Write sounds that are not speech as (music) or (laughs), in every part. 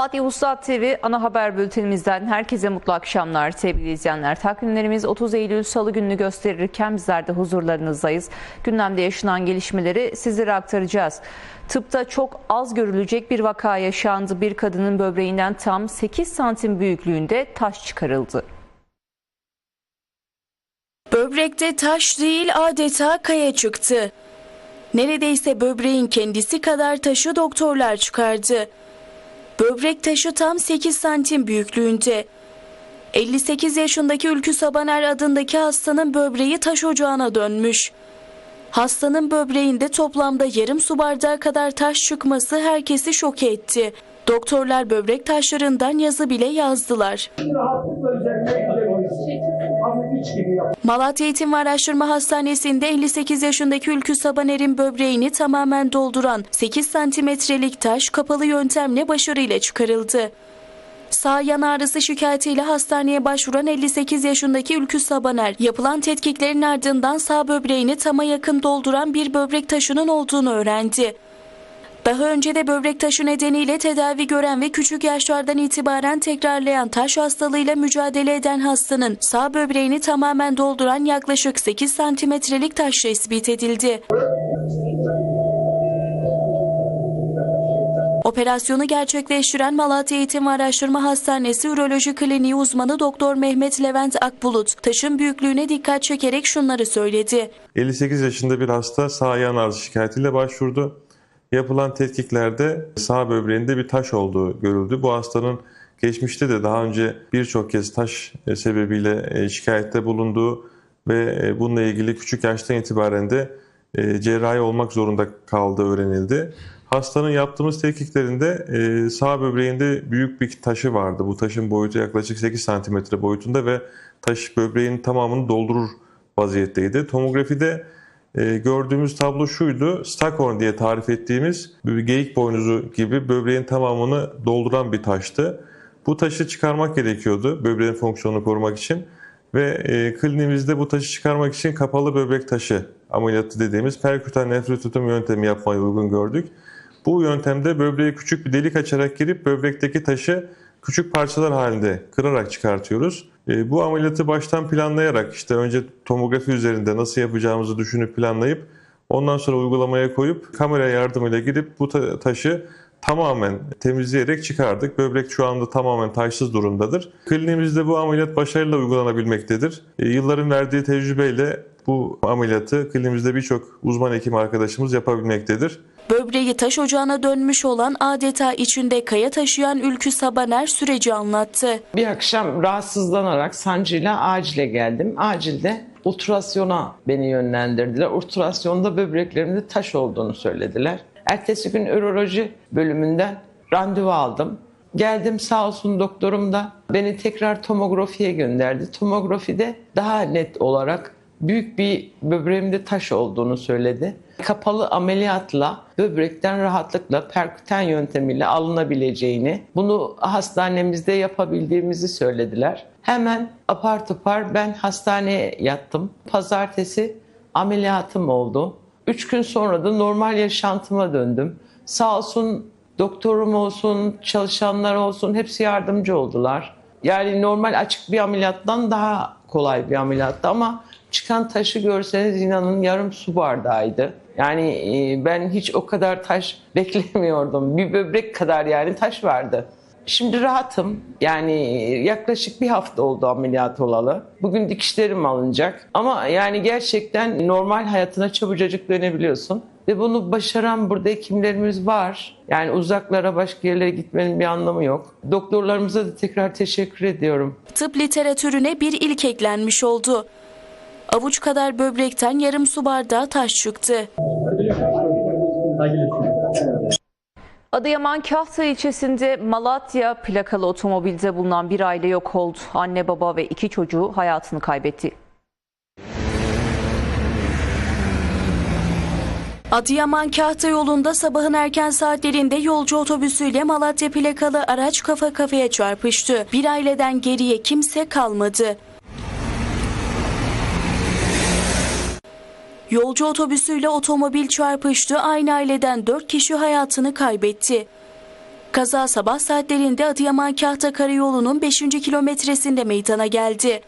Malatya Ulusat TV ana haber bültenimizden herkese mutlu akşamlar sevgili izleyenler. Takvimlerimiz 30 Eylül Salı gününü gösterirken bizler de huzurlarınızdayız. Gündemde yaşanan gelişmeleri sizlere aktaracağız. Tıpta çok az görülecek bir vaka yaşandı. Bir kadının böbreğinden tam 8 santim büyüklüğünde taş çıkarıldı. Böbrekte taş değil adeta kaya çıktı. Neredeyse böbreğin kendisi kadar taşı doktorlar çıkardı. Böbrek taşı tam 8 santim büyüklüğünde. 58 yaşındaki Ülkü Sabaner adındaki hastanın böbreği taş ocağına dönmüş. Hastanın böbreğinde toplamda yarım su bardağı kadar taş çıkması herkesi şok etti. Doktorlar böbrek taşlarından yazı bile yazdılar. Malatya Eğitim ve Araştırma Hastanesi'nde 58 yaşındaki Ülkü Sabaner'in böbreğini tamamen dolduran 8 santimetrelik taş kapalı yöntemle başarıyla çıkarıldı. Sağ yan ağrısı şikayetiyle hastaneye başvuran 58 yaşındaki Ülkü Sabaner, yapılan tetkiklerin ardından sağ böbreğini tama yakın dolduran bir böbrek taşının olduğunu öğrendi. Daha önce de böbrek taşı nedeniyle tedavi gören ve küçük yaşlardan itibaren tekrarlayan taş hastalığıyla mücadele eden hastanın sağ böbreğini tamamen dolduran yaklaşık 8 santimetrelik taş tespit edildi. Operasyonu gerçekleştiren Malatya Eğitim ve Araştırma Hastanesi Üroloji Kliniği uzmanı Doktor Mehmet Levent Akbulut, taşın büyüklüğüne dikkat çekerek şunları söyledi. 58 yaşında bir hasta sağ yan ağrısı şikayetiyle başvurdu. Yapılan tetkiklerde sağ böbreğinde bir taş olduğu görüldü. Bu hastanın geçmişte de daha önce birçok kez taş e, sebebiyle e, şikayette bulunduğu ve e, bununla ilgili küçük yaştan itibaren de cerrahi olmak zorunda kaldığı öğrenildi. Hastanın yaptığımız tetkiklerinde sağ böbreğinde büyük bir taşı vardı. Bu taşın boyutu yaklaşık 8 santimetre boyutunda ve taş böbreğin tamamını doldurur vaziyetteydi. Tomografide e, gördüğümüz tablo şuydu. Stackhorn diye tarif ettiğimiz geyik boynuzu gibi böbreğin tamamını dolduran bir taştı. Bu taşı çıkarmak gerekiyordu böbreğin fonksiyonunu korumak için. Ve e, kliniğimizde bu taşı çıkarmak için kapalı böbrek taşı ameliyatı dediğimiz perkütan nefrotutum yöntemi yapmayı uygun gördük. Bu yöntemde böbreğe küçük bir delik açarak girip böbrekteki taşı küçük parçalar halinde kırarak çıkartıyoruz. E, bu ameliyatı baştan planlayarak işte önce tomografi üzerinde nasıl yapacağımızı düşünüp planlayıp ondan sonra uygulamaya koyup kamera yardımıyla girip bu ta- taşı tamamen temizleyerek çıkardık. Böbrek şu anda tamamen taşsız durumdadır. Kliniğimizde bu ameliyat başarıyla uygulanabilmektedir. E, yılların verdiği tecrübeyle bu ameliyatı kliniğimizde birçok uzman hekim arkadaşımız yapabilmektedir. Böbreği taş ocağına dönmüş olan adeta içinde kaya taşıyan Ülkü Sabaner süreci anlattı. Bir akşam rahatsızlanarak sancıyla acile geldim. Acilde ultrasyona beni yönlendirdiler. Ultrasyonda böbreklerimde taş olduğunu söylediler. Ertesi gün üroloji bölümünden randevu aldım. Geldim sağ olsun doktorum da beni tekrar tomografiye gönderdi. Tomografide daha net olarak büyük bir böbreğimde taş olduğunu söyledi. Kapalı ameliyatla böbrekten rahatlıkla perküten yöntemiyle alınabileceğini, bunu hastanemizde yapabildiğimizi söylediler. Hemen apar topar ben hastaneye yattım. Pazartesi ameliyatım oldu. Üç gün sonra da normal yaşantıma döndüm. Sağ olsun doktorum olsun, çalışanlar olsun hepsi yardımcı oldular. Yani normal açık bir ameliyattan daha kolay bir ameliyattı ama çıkan taşı görseniz inanın yarım su bardağıydı. Yani e, ben hiç o kadar taş (laughs) beklemiyordum. Bir böbrek kadar yani taş vardı. Şimdi rahatım. Yani yaklaşık bir hafta oldu ameliyat olalı. Bugün dikişlerim alınacak. Ama yani gerçekten normal hayatına çabucacık dönebiliyorsun. Ve bunu başaran burada hekimlerimiz var. Yani uzaklara başka yerlere gitmenin bir anlamı yok. Doktorlarımıza da tekrar teşekkür ediyorum. Tıp literatürüne bir ilk eklenmiş oldu. Avuç kadar böbrekten yarım su bardağı taş çıktı. Adıyaman Kahta ilçesinde Malatya plakalı otomobilde bulunan bir aile yok oldu. Anne baba ve iki çocuğu hayatını kaybetti. Adıyaman Kahta yolunda sabahın erken saatlerinde yolcu otobüsüyle Malatya plakalı araç kafa kafaya çarpıştı. Bir aileden geriye kimse kalmadı. Yolcu otobüsüyle otomobil çarpıştı. Aynı aileden 4 kişi hayatını kaybetti. Kaza sabah saatlerinde Adıyaman Kahta Karayolu'nun 5. kilometresinde meydana geldi.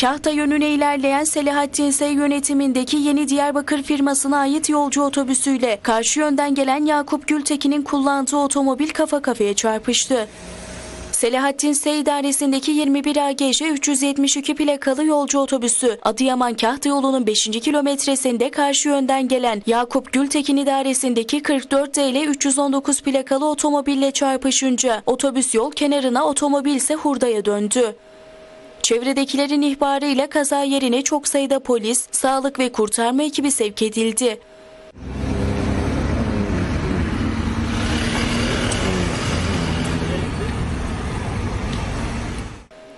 Kahta yönüne ilerleyen Selahattin S. yönetimindeki Yeni Diyarbakır firmasına ait yolcu otobüsüyle karşı yönden gelen Yakup Gültekin'in kullandığı otomobil kafa kafaya çarpıştı. Selahattin S. idaresindeki 21 AGJ 372 plakalı yolcu otobüsü Adıyaman Kahta yolunun 5. kilometresinde karşı yönden gelen Yakup Gültekin idaresindeki 44 DL 319 plakalı otomobille çarpışınca otobüs yol kenarına otomobil ise hurdaya döndü. Çevredekilerin ihbarıyla kaza yerine çok sayıda polis, sağlık ve kurtarma ekibi sevk edildi.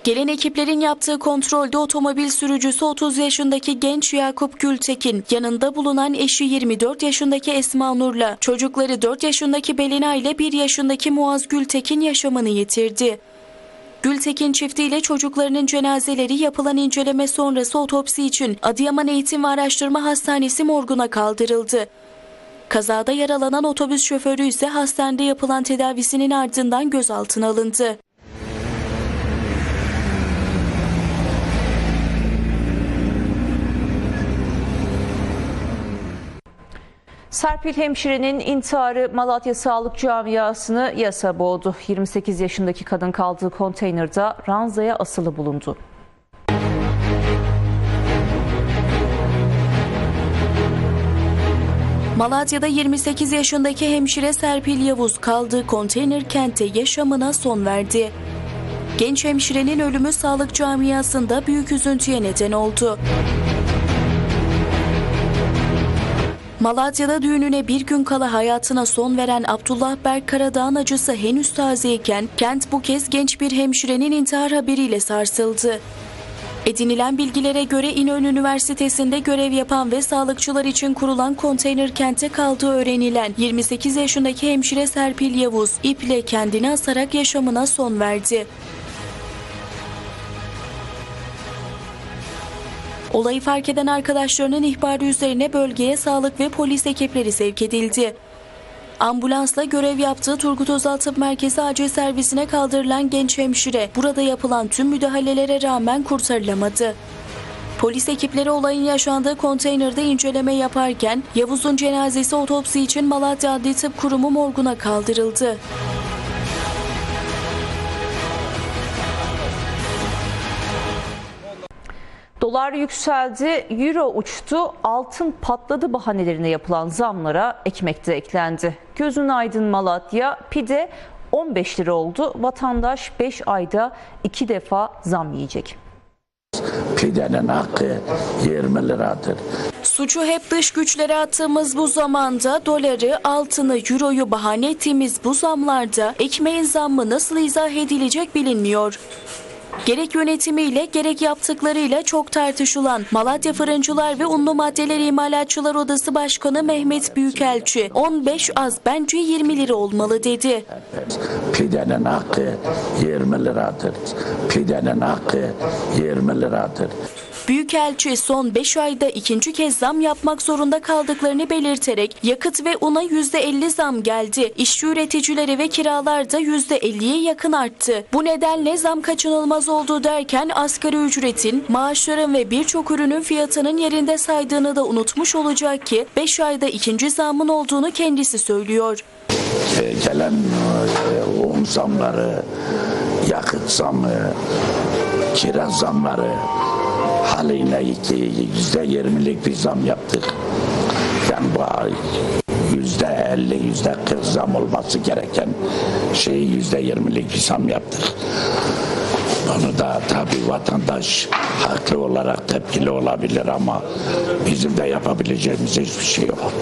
Gelen ekiplerin yaptığı kontrolde otomobil sürücüsü 30 yaşındaki genç Yakup Gültekin, yanında bulunan eşi 24 yaşındaki Esma Nur'la, çocukları 4 yaşındaki Belina ile 1 yaşındaki Muaz Gültekin yaşamını yitirdi. Gültekin çiftiyle çocuklarının cenazeleri yapılan inceleme sonrası otopsi için Adıyaman Eğitim ve Araştırma Hastanesi morguna kaldırıldı. Kazada yaralanan otobüs şoförü ise hastanede yapılan tedavisinin ardından gözaltına alındı. Serpil hemşirenin intiharı Malatya Sağlık Camiası'nı yasa boğdu. 28 yaşındaki kadın kaldığı konteynerde ranzaya asılı bulundu. Malatya'da 28 yaşındaki hemşire Serpil Yavuz kaldığı konteyner kentte yaşamına son verdi. Genç hemşirenin ölümü sağlık camiasında büyük üzüntüye neden oldu. Malatya'da düğününe bir gün kala hayatına son veren Abdullah Berk Karadağ'ın acısı henüz tazeyken kent bu kez genç bir hemşirenin intihar haberiyle sarsıldı. Edinilen bilgilere göre İnönü Üniversitesi'nde görev yapan ve sağlıkçılar için kurulan konteyner kente kaldığı öğrenilen 28 yaşındaki hemşire Serpil Yavuz iple kendini asarak yaşamına son verdi. Olayı fark eden arkadaşlarının ihbarı üzerine bölgeye sağlık ve polis ekipleri sevk edildi. Ambulansla görev yaptığı Turgut Özal Tıp Merkezi acil servisine kaldırılan genç hemşire burada yapılan tüm müdahalelere rağmen kurtarılamadı. Polis ekipleri olayın yaşandığı konteynerde inceleme yaparken Yavuz'un cenazesi otopsi için Malatya Adli Tıp Kurumu morguna kaldırıldı. Dolar yükseldi, euro uçtu, altın patladı bahanelerine yapılan zamlara ekmek de eklendi. Gözün aydın Malatya, pide 15 lira oldu. Vatandaş 5 ayda 2 defa zam yiyecek. Pidenin hakkı 20 liradır. Suçu hep dış güçlere attığımız bu zamanda doları, altını, euroyu bahane ettiğimiz bu zamlarda ekmeğin zammı nasıl izah edilecek bilinmiyor. Gerek yönetimiyle gerek yaptıklarıyla çok tartışılan Malatya Fırıncılar ve Unlu Maddeler İmalatçılar Odası Başkanı Mehmet Büyükelçi 15 az bence 20 lira olmalı dedi. Pidenin hakkı 20 liradır. Pidenin hakkı 20 liradır. Büyükelçi son 5 ayda ikinci kez zam yapmak zorunda kaldıklarını belirterek yakıt ve una %50 zam geldi. İşçi üreticileri ve kiralar da %50'ye yakın arttı. Bu nedenle zam kaçınılmaz oldu derken asgari ücretin, maaşların ve birçok ürünün fiyatının yerinde saydığını da unutmuş olacak ki 5 ayda ikinci zamın olduğunu kendisi söylüyor. Ee, Gelen e, un zamları, yakıt zamı, kira zamları haline yüzde yirmilik bir zam yaptık. Yani bu yüzde elli, yüzde kırk zam olması gereken şeyi yüzde yirmilik bir zam yaptık. Bunu da tabii vatandaş haklı olarak tepkili olabilir ama bizim de yapabileceğimiz hiçbir şey yok.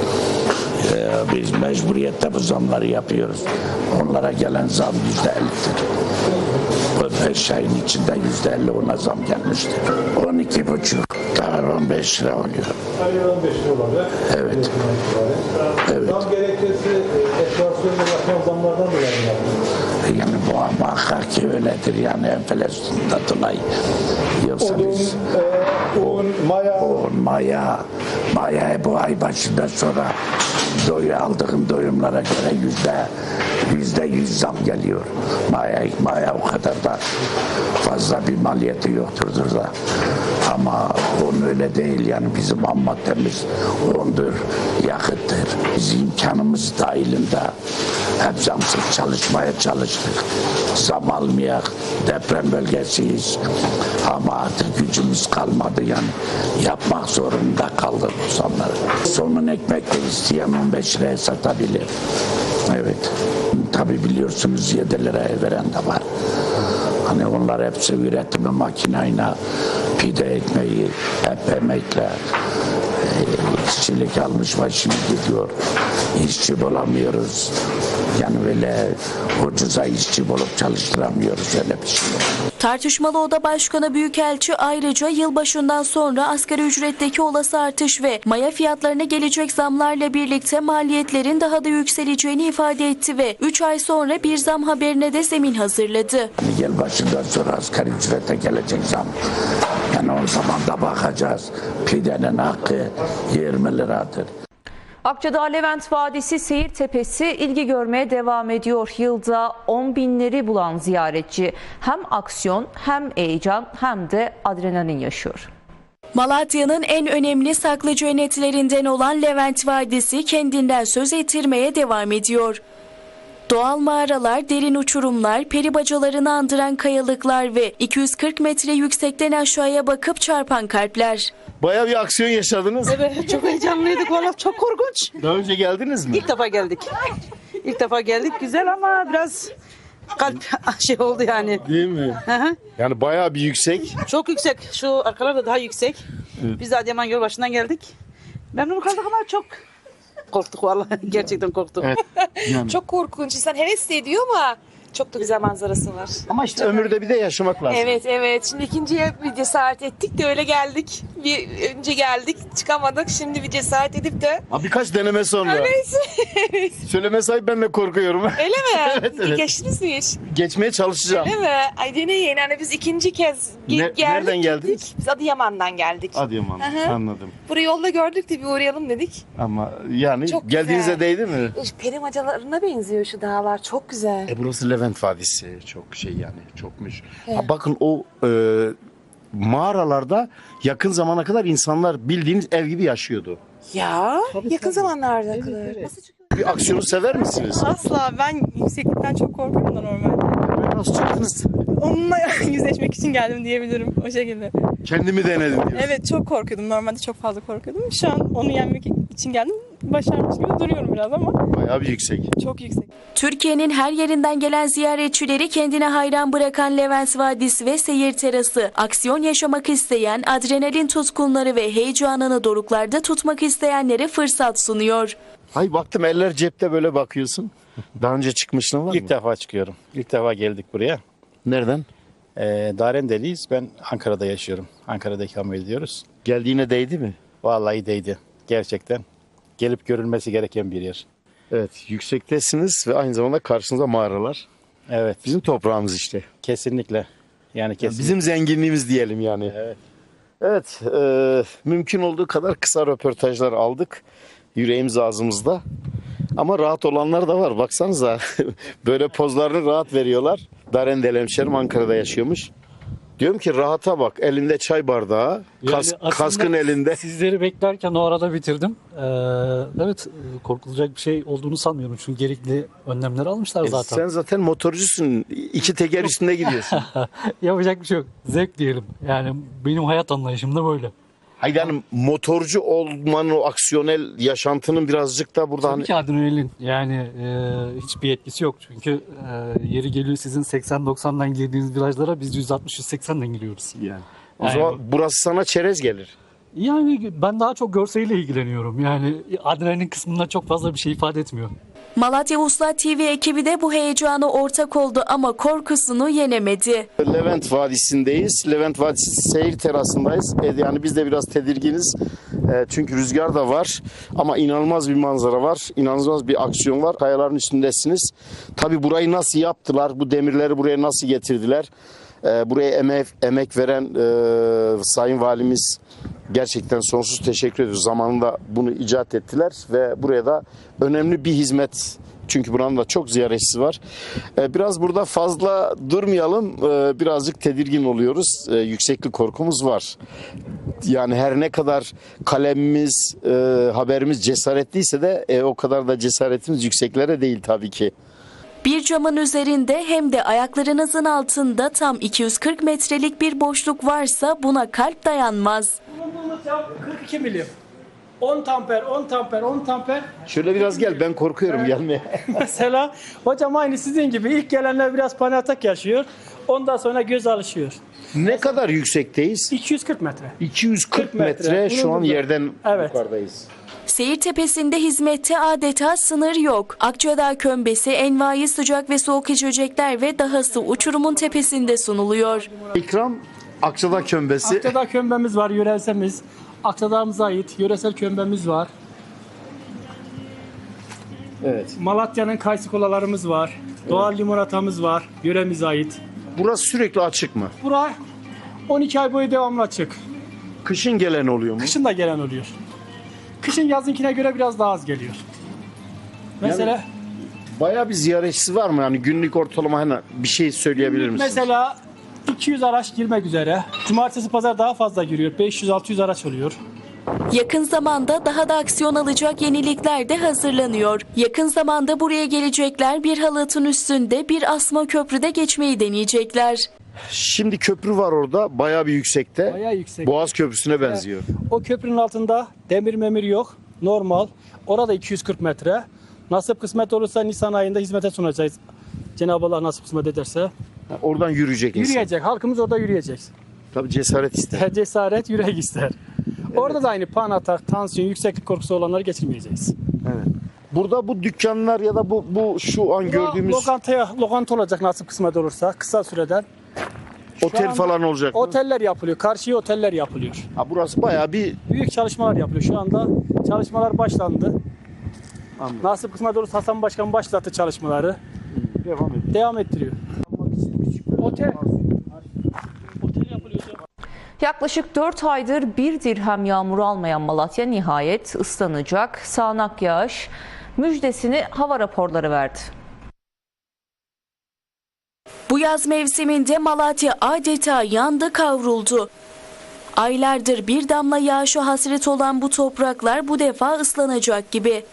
Ee, biz mecburiyette bu zamları yapıyoruz. Onlara gelen zam yüzde ellidir. Bu beş ayın içinde yüzde elli ona zam gelmiştir. On iki buçuk, daha on beş lira oluyor. Aynen 15 lira olacak. Evet. Evet. Zam gerekçesi enflasyonla yapılan zamlardan dolayı mı? Yani bu muhakkak ki öyledir yani enflasyonda dolayı. Yoksa biz Odun, e, un, maya, maya, maya bu ay başından sonra doyu aldığım doyumlara göre yüzde yüzde yüz zam geliyor. Maya, maya o kadar da fazla bir maliyeti yoktur da. Ama onun öyle değil yani bizim ham maddemiz ondur, yakıttır. Biz imkanımız dahilinde hep zamsız çalışmaya çalıştık. Zam almayak, deprem bölgesiyiz. Ama artık gücümüz kalmadı yani. Yapmak zorunda kaldık bu zamları. Somun ekmek de isteyen 15 liraya satabilir. Evet. Tabi biliyorsunuz 7 liraya veren de var. Hani onlar hepsi üretimi makinayla pide ekmeği hep emekle e, işçilik almış başını gidiyor. İşçi bulamıyoruz. Yani böyle ucuza işçi bulup çalıştıramıyoruz öyle bir şey. yok. Tartışmalı Oda Başkanı Büyükelçi ayrıca yılbaşından sonra asgari ücretteki olası artış ve maya fiyatlarına gelecek zamlarla birlikte maliyetlerin daha da yükseleceğini ifade etti ve 3 ay sonra bir zam haberine de zemin hazırladı. Yani yılbaşından sonra asgari ücrete gelecek zam. Yani o zaman da bakacağız. Pidenin hakkı 20 liradır. Akçadağ Levent Vadisi Seyir Tepesi ilgi görmeye devam ediyor. Yılda 10 binleri bulan ziyaretçi hem aksiyon hem heyecan hem de adrenalin yaşıyor. Malatya'nın en önemli saklı cennetlerinden olan Levent Vadisi kendinden söz ettirmeye devam ediyor. Doğal mağaralar, derin uçurumlar, peri bacalarını andıran kayalıklar ve 240 metre yüksekten aşağıya bakıp çarpan kalpler. Bayağı bir aksiyon yaşadınız. Evet çok heyecanlıydık valla çok korkunç. Daha önce geldiniz mi? İlk defa geldik. İlk defa geldik güzel ama biraz kalp (laughs) şey oldu yani. Değil mi? Hı hı. Yani bayağı bir yüksek. çok yüksek şu arkalar da daha yüksek. Biz de Adıyaman yol başından geldik. Memnun kaldık ama çok korktuk vallahi (laughs) gerçekten korktuk. (laughs) Yani. Çok korkunç. İnsan heves ediyor ama çok da güzel manzarası var. Ama işte ömürde bir de yaşamak lazım. Evet evet. Şimdi ikinciye bir cesaret ettik de öyle geldik. Bir önce geldik çıkamadık. Şimdi bir cesaret edip de Ha, birkaç deneme sonra. neyse. (laughs) Söyleme sahip ben de korkuyorum. öyle mi? (laughs) Evet, evet. Geçtiniz mi hiç? Geçmeye çalışacağım. Öyle mi? Ay deneyin. Yani biz ikinci kez ge- Ne- geldik. nereden gittik. geldiniz? Biz Adıyaman'dan geldik. Adıyaman. Hı hı. Anladım. Burayı yolda gördük de bir uğrayalım dedik. Ama yani Çok geldiğinize güzel. değdi mi? Peri macalarına benziyor şu dağlar. Çok güzel. E burası Levent Vadisi. Çok şey yani çokmuş. Ha, bakın o e, mağaralarda yakın zamana kadar insanlar bildiğiniz ev gibi yaşıyordu. Ya yakın zamanlarda kadar. Nasıl çıkıyor? Bir aksiyonu sever misiniz? Asla ben yükseklikten çok korkuyorum da normalde. Nasıl çıktınız? Onunla (laughs) yüzleşmek için geldim diyebilirim o şekilde. Kendimi denedim diyor. Evet çok korkuyordum. Normalde çok fazla korkuyordum. Şu an onu yenmek için geldim. Başarmış gibi duruyorum biraz ama Bayağı bir yüksek. çok yüksek. Türkiye'nin her yerinden gelen ziyaretçileri kendine hayran bırakan Levent Vadisi ve seyir terası, aksiyon yaşamak isteyen, adrenalin tutkunları ve heyecanını doruklarda tutmak isteyenlere fırsat sunuyor. Hay baktım eller cepte böyle bakıyorsun. Daha önce çıkmışlığın var İlk mı? defa çıkıyorum. İlk defa geldik buraya. Nereden? Ee, Darendeliyiz. Ben Ankara'da yaşıyorum. Ankara'da ikamet ediyoruz. Geldiğine değdi mi? Vallahi değdi. Gerçekten. Gelip görülmesi gereken bir yer. Evet yüksektesiniz ve aynı zamanda karşınızda mağaralar. Evet. Bizim toprağımız işte. Kesinlikle. Yani kesin. Bizim zenginliğimiz diyelim yani. Evet. Evet e, mümkün olduğu kadar kısa röportajlar aldık. Yüreğimiz ağzımızda. Ama rahat olanlar da var. Baksanıza (laughs) böyle pozlarını rahat veriyorlar. Darendel hemşerim Ankara'da yaşıyormuş. Diyorum ki rahata bak elinde çay bardağı, kas- aslında kaskın elinde. Sizleri beklerken o arada bitirdim. Ee, evet e, korkulacak bir şey olduğunu sanmıyorum. Çünkü gerekli önlemleri almışlar E, zaten. Sen zaten motorcusun. İki teker üstünde gidiyorsun. (laughs) Yapacak bir şey yok. Zevk diyelim. Yani benim hayat anlayışım da böyle. Hayır yani motorcu olmanın o aksiyonel yaşantının birazcık da burada Tabii hani ki adrenalin yani e, hiçbir etkisi yok. Çünkü e, yeri geliyor sizin 80-90'dan girdiğiniz virajlara biz 160-180'den giriyoruz. yani. O Yani zaman burası sana çerez gelir. Yani ben daha çok görseliyle ilgileniyorum. Yani adrenalin kısmında çok fazla bir şey ifade etmiyor. Malatya Uslat TV ekibi de bu heyecana ortak oldu ama korkusunu yenemedi. Levent Vadisi'ndeyiz. Levent Vadisi seyir terasındayız. E, Yani biz de biraz tedirginiz. E, Çünkü rüzgar da var. Ama inanılmaz bir manzara var. İnanılmaz bir aksiyon var. Kayaların üstündesiniz. Tabi burayı nasıl yaptılar? Bu demirleri buraya nasıl getirdiler? E, Buraya emek, emek veren Sayın Valimiz gerçekten sonsuz teşekkür ediyoruz. Zamanında bunu icat ettiler ve buraya da önemli bir hizmet çünkü buranın da çok ziyaretçisi var. Ee, Biraz burada fazla durmayalım. Ee, Birazcık tedirgin oluyoruz. Ee, Yükseklik korkumuz var. Yani her ne kadar kalemimiz, e, haberimiz cesaretliyse de e, o kadar da cesaretimiz yükseklere değil tabii ki. Bir camın üzerinde hem de ayaklarınızın altında tam 240 metrelik bir boşluk varsa buna kalp dayanmaz. Bulunduğumuz cam 42 milim. 10 tamper, 10 tamper, 10 tamper. Şöyle biraz gel ben korkuyorum gelmeye. (laughs) Mesela hocam aynı sizin gibi ilk gelenler biraz panik atak yaşıyor. Ondan sonra göz alışıyor. Ne kadar yüksekteyiz? 240 metre. 240 metre. metre şu an yerden Evet. yukarıdayız. Seyir tepesinde hizmette adeta sınır yok. Akçadağ kömbesi, envai sıcak ve soğuk içecekler ve dahası uçurumun tepesinde sunuluyor. İkram Akçadağ kömbesi. Akçadağ kömbemiz var, yörelsemiz. Akçadağ'ımıza ait yöresel kömbemiz var. Evet. Malatya'nın kayısı kolalarımız var. Doğal limonatamız var, yöremize ait. Burası sürekli açık mı? Bura 12 ay boyu devamlı açık. Kışın gelen oluyor mu? Kışın da gelen oluyor. Kışın yazınkine göre biraz daha az geliyor. Mesela Bayağı bir ziyaretçisi var mı? Yani günlük ortalama hani bir şey söyleyebilir misiniz? mesela 200 araç girmek üzere. Cumartesi pazar daha fazla giriyor. 500-600 araç oluyor. Yakın zamanda daha da aksiyon alacak yenilikler de hazırlanıyor. Yakın zamanda buraya gelecekler bir halatın üstünde bir asma köprüde geçmeyi deneyecekler. Şimdi köprü var orada bayağı bir yüksekte. Bayağı yüksek. Boğaz Köprüsü'ne benziyor. O köprünün altında demir memir yok. Normal. Orada 240 metre. Nasip kısmet olursa Nisan ayında hizmete sunacağız. Cenab-ı Allah nasip kısmet ederse. Oradan yürüyecek insan. Yürüyecek. Halkımız orada yürüyecek. Tabii cesaret ister. (laughs) Cesaret yürek ister. Orada da aynı pan atak, tansiyon, yükseklik korkusu olanları geçirmeyeceğiz. Evet. Burada bu dükkanlar ya da bu bu şu an gördüğümüz Lokantaya, lokanta olacak nasip kısmet olursa kısa süreden. Şu otel falan olacak mı? Oteller yapılıyor. Karşıya oteller yapılıyor. Ha, burası bayağı bir Büyük çalışmalar yapılıyor. Şu anda çalışmalar başlandı. Anladım. Nasip kısmet olursa Hasan Başkan başlattı çalışmaları. devam ediyor. Devam ettiriyor. Otel. Yaklaşık 4 aydır bir dirhem yağmur almayan Malatya nihayet ıslanacak. Sağanak yağış müjdesini hava raporları verdi. Bu yaz mevsiminde Malatya adeta yandı kavruldu. Aylardır bir damla yağışa hasret olan bu topraklar bu defa ıslanacak gibi.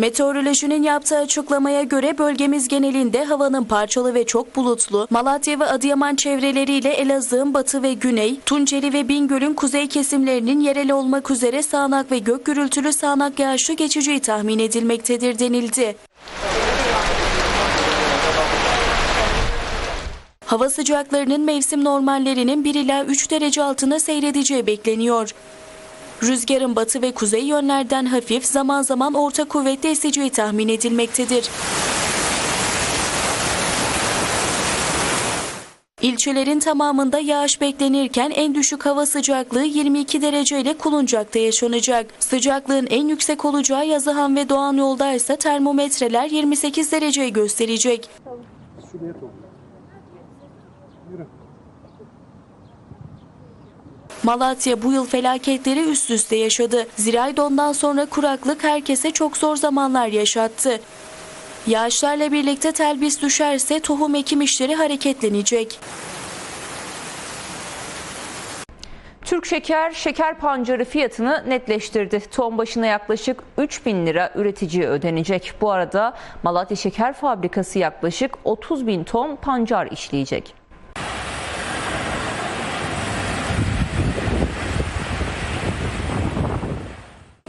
Meteorolojinin yaptığı açıklamaya göre bölgemiz genelinde havanın parçalı ve çok bulutlu, Malatya ve Adıyaman çevreleriyle Elazığ'ın batı ve güney, Tunceli ve Bingöl'ün kuzey kesimlerinin yerel olmak üzere sağanak ve gök gürültülü sağanak yağışlı geçeceği tahmin edilmektedir denildi. Hava sıcaklarının mevsim normallerinin 1 ila 3 derece altında seyredeceği bekleniyor. Rüzgarın batı ve kuzey yönlerden hafif zaman zaman orta kuvvetli eseceği tahmin edilmektedir. İlçelerin tamamında yağış beklenirken en düşük hava sıcaklığı 22 derece ile Kuluncak'ta yaşanacak. Sıcaklığın en yüksek olacağı Yazıhan ve Doğan yolda ise termometreler 28 dereceyi gösterecek. Malatya bu yıl felaketleri üst üste yaşadı. Ziraydon'dan sonra kuraklık herkese çok zor zamanlar yaşattı. Yağışlarla birlikte telbis düşerse tohum ekim işleri hareketlenecek. Türk Şeker, şeker pancarı fiyatını netleştirdi. Ton başına yaklaşık 3 bin lira üreticiye ödenecek. Bu arada Malatya Şeker Fabrikası yaklaşık 30 bin ton pancar işleyecek.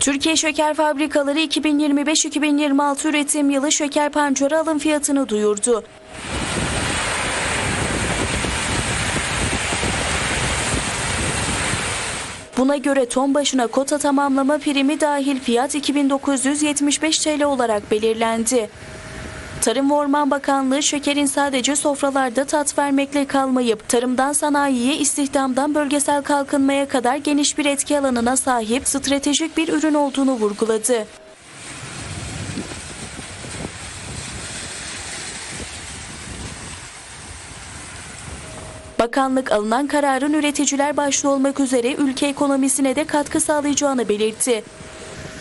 Türkiye Şeker Fabrikaları 2025-2026 üretim yılı şeker pancarı alım fiyatını duyurdu. Buna göre ton başına kota tamamlama primi dahil fiyat 2975 TL olarak belirlendi. Tarım ve Orman Bakanlığı şekerin sadece sofralarda tat vermekle kalmayıp tarımdan sanayiye, istihdamdan bölgesel kalkınmaya kadar geniş bir etki alanına sahip stratejik bir ürün olduğunu vurguladı. Bakanlık alınan kararın üreticiler başta olmak üzere ülke ekonomisine de katkı sağlayacağını belirtti.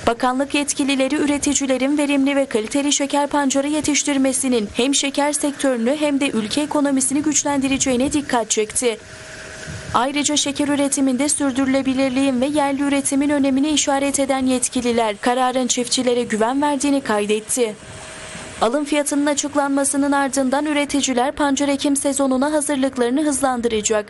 Bakanlık yetkilileri üreticilerin verimli ve kaliteli şeker pancarı yetiştirmesinin hem şeker sektörünü hem de ülke ekonomisini güçlendireceğine dikkat çekti. Ayrıca şeker üretiminde sürdürülebilirliğin ve yerli üretimin önemini işaret eden yetkililer kararın çiftçilere güven verdiğini kaydetti. Alım fiyatının açıklanmasının ardından üreticiler pancar ekim sezonuna hazırlıklarını hızlandıracak.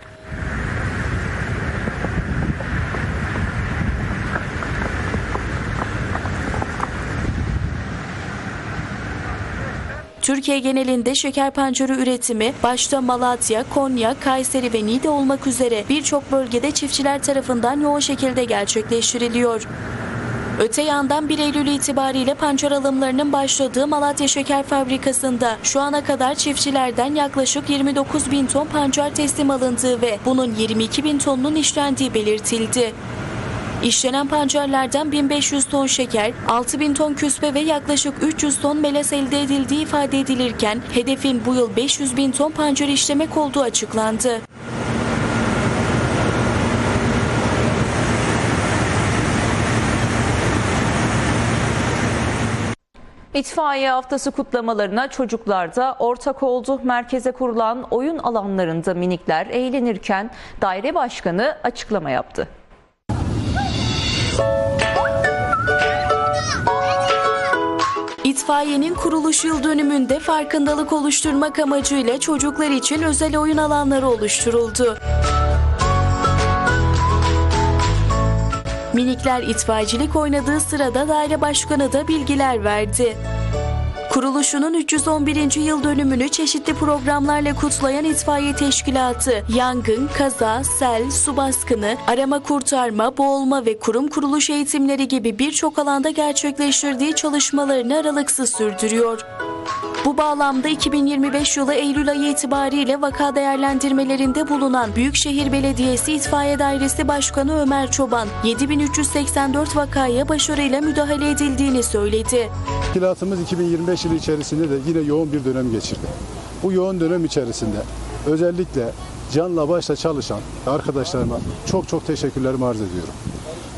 Türkiye genelinde şeker pancarı üretimi başta Malatya, Konya, Kayseri ve Niğde olmak üzere birçok bölgede çiftçiler tarafından yoğun şekilde gerçekleştiriliyor. Öte yandan 1 Eylül itibariyle pancar alımlarının başladığı Malatya Şeker Fabrikası'nda şu ana kadar çiftçilerden yaklaşık 29 bin ton pancar teslim alındığı ve bunun 22 bin tonunun işlendiği belirtildi. İşlenen pancarlardan 1500 ton şeker, 6000 ton küspe ve yaklaşık 300 ton melez elde edildiği ifade edilirken hedefin bu yıl 500 bin ton pancar işlemek olduğu açıklandı. İtfaiye haftası kutlamalarına çocuklar da ortak oldu. Merkeze kurulan oyun alanlarında minikler eğlenirken daire başkanı açıklama yaptı. İtfaiyenin kuruluş yıl dönümünde farkındalık oluşturmak amacıyla çocuklar için özel oyun alanları oluşturuldu. Minikler itfaiyecilik oynadığı sırada daire başkanı da bilgiler verdi. Kuruluşunun 311. yıl dönümünü çeşitli programlarla kutlayan itfaiye teşkilatı, yangın, kaza, sel, su baskını, arama kurtarma, boğulma ve kurum kuruluş eğitimleri gibi birçok alanda gerçekleştirdiği çalışmalarını aralıksız sürdürüyor. Bu bağlamda 2025 yılı Eylül ayı itibariyle vaka değerlendirmelerinde bulunan Büyükşehir Belediyesi İtfaiye Dairesi Başkanı Ömer Çoban, 7384 vakaya başarıyla müdahale edildiğini söyledi. Teşkilatımız 2025 yılı içerisinde de yine yoğun bir dönem geçirdi. Bu yoğun dönem içerisinde özellikle canla başla çalışan arkadaşlarıma çok çok teşekkürlerimi arz ediyorum.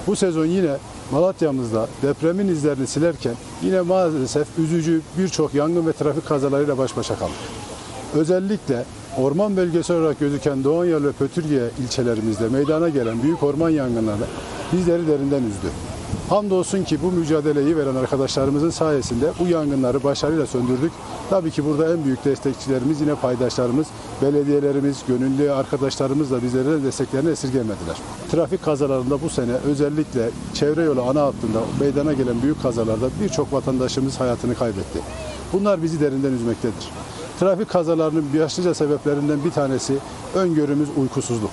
Bu sezon yine Malatya'mızda depremin izlerini silerken yine maalesef üzücü birçok yangın ve trafik kazalarıyla baş başa kaldık. Özellikle orman bölgesi olarak gözüken Doğanyol ve Pötürge ilçelerimizde meydana gelen büyük orman yangınları bizleri derinden üzdü. Hamdolsun ki bu mücadeleyi veren arkadaşlarımızın sayesinde bu yangınları başarıyla söndürdük. Tabii ki burada en büyük destekçilerimiz yine paydaşlarımız, belediyelerimiz, gönüllü arkadaşlarımız da bizlere desteklerini esirgemediler. Trafik kazalarında bu sene özellikle çevre yolu ana hattında meydana gelen büyük kazalarda birçok vatandaşımız hayatını kaybetti. Bunlar bizi derinden üzmektedir. Trafik kazalarının başlıca sebeplerinden bir tanesi öngörümüz uykusuzluk.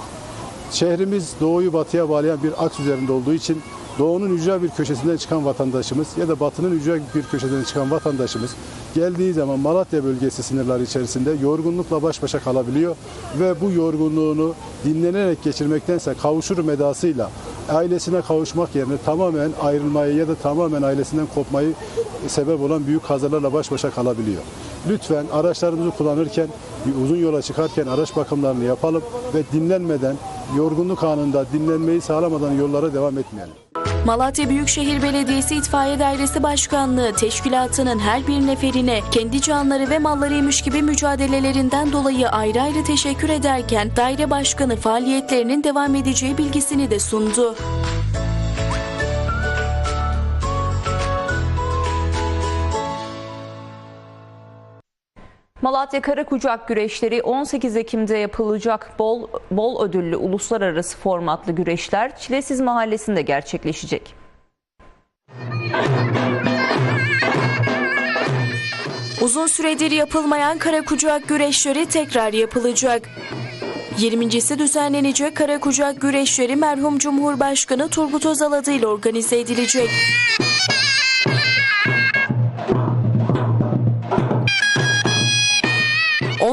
Şehrimiz doğuyu batıya bağlayan bir aks üzerinde olduğu için doğunun ücra bir köşesinden çıkan vatandaşımız ya da batının ücra bir köşesinden çıkan vatandaşımız geldiği zaman Malatya bölgesi sınırları içerisinde yorgunlukla baş başa kalabiliyor ve bu yorgunluğunu dinlenerek geçirmektense kavuşur medasıyla ailesine kavuşmak yerine tamamen ayrılmayı ya da tamamen ailesinden kopmayı sebep olan büyük kazalarla baş başa kalabiliyor. Lütfen araçlarımızı kullanırken uzun yola çıkarken araç bakımlarını yapalım ve dinlenmeden yorgunluk anında dinlenmeyi sağlamadan yollara devam etmeyelim. Malatya Büyükşehir Belediyesi İtfaiye Dairesi Başkanlığı teşkilatının her bir neferine kendi canları ve mallarıymış gibi mücadelelerinden dolayı ayrı ayrı teşekkür ederken daire başkanı faaliyetlerinin devam edeceği bilgisini de sundu. Malatya Karakucak güreşleri 18 Ekim'de yapılacak bol bol ödüllü uluslararası formatlı güreşler Çilesiz Mahallesi'nde gerçekleşecek. Uzun süredir yapılmayan Karakucak güreşleri tekrar yapılacak. 20.si düzenlenecek Karakucak güreşleri merhum Cumhurbaşkanı Turgut Özal adıyla organize edilecek.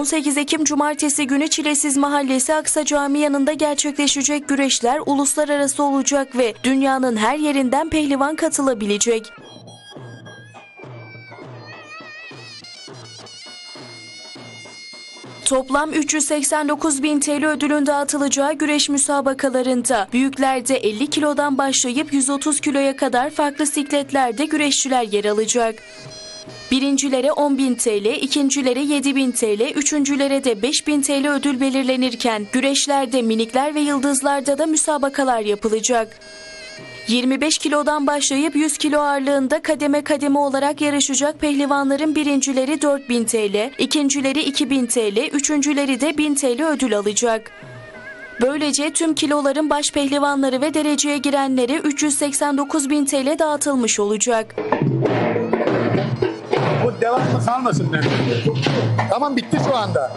...18 Ekim Cumartesi günü Çilesiz Mahallesi Aksa Camii yanında gerçekleşecek güreşler uluslararası olacak ve dünyanın her yerinden pehlivan katılabilecek. Toplam 389 bin TL ödülün dağıtılacağı güreş müsabakalarında büyüklerde 50 kilodan başlayıp 130 kiloya kadar farklı sikletlerde güreşçiler yer alacak. Birincilere 10 bin TL, ikincilere 7 bin TL, üçüncülere de 5 bin TL ödül belirlenirken güreşlerde minikler ve yıldızlarda da müsabakalar yapılacak. 25 kilodan başlayıp 100 kilo ağırlığında kademe kademe olarak yarışacak pehlivanların birincileri 4000 TL, ikincileri 2000 TL, üçüncüleri de 1000 TL ödül alacak. Böylece tüm kiloların baş pehlivanları ve dereceye girenlere 389 bin TL dağıtılmış olacak. Devamlı kalmasın bence. Tamam bitti şu anda.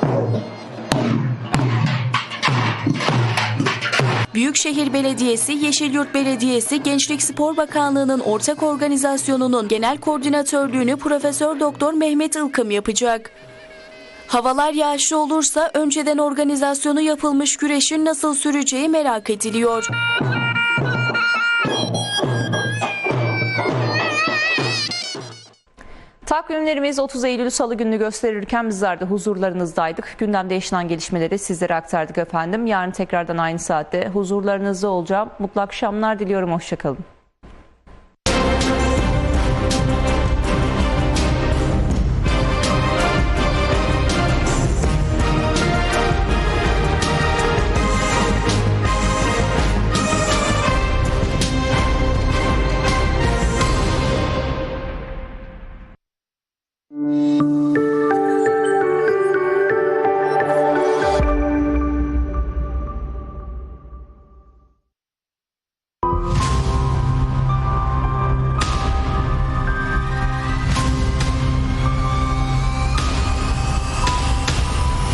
Büyükşehir Belediyesi, Yeşilyurt Belediyesi, Gençlik Spor Bakanlığı'nın ortak organizasyonunun genel koordinatörlüğünü Profesör Doktor Mehmet Ilkım yapacak. Havalar yağışlı olursa önceden organizasyonu yapılmış güreşin nasıl süreceği merak ediliyor. Takvimlerimiz 30 Eylül Salı gününü gösterirken bizler de huzurlarınızdaydık. Gündemde yaşanan gelişmeleri sizlere aktardık efendim. Yarın tekrardan aynı saatte huzurlarınızda olacağım. Mutlu akşamlar diliyorum. Hoşçakalın.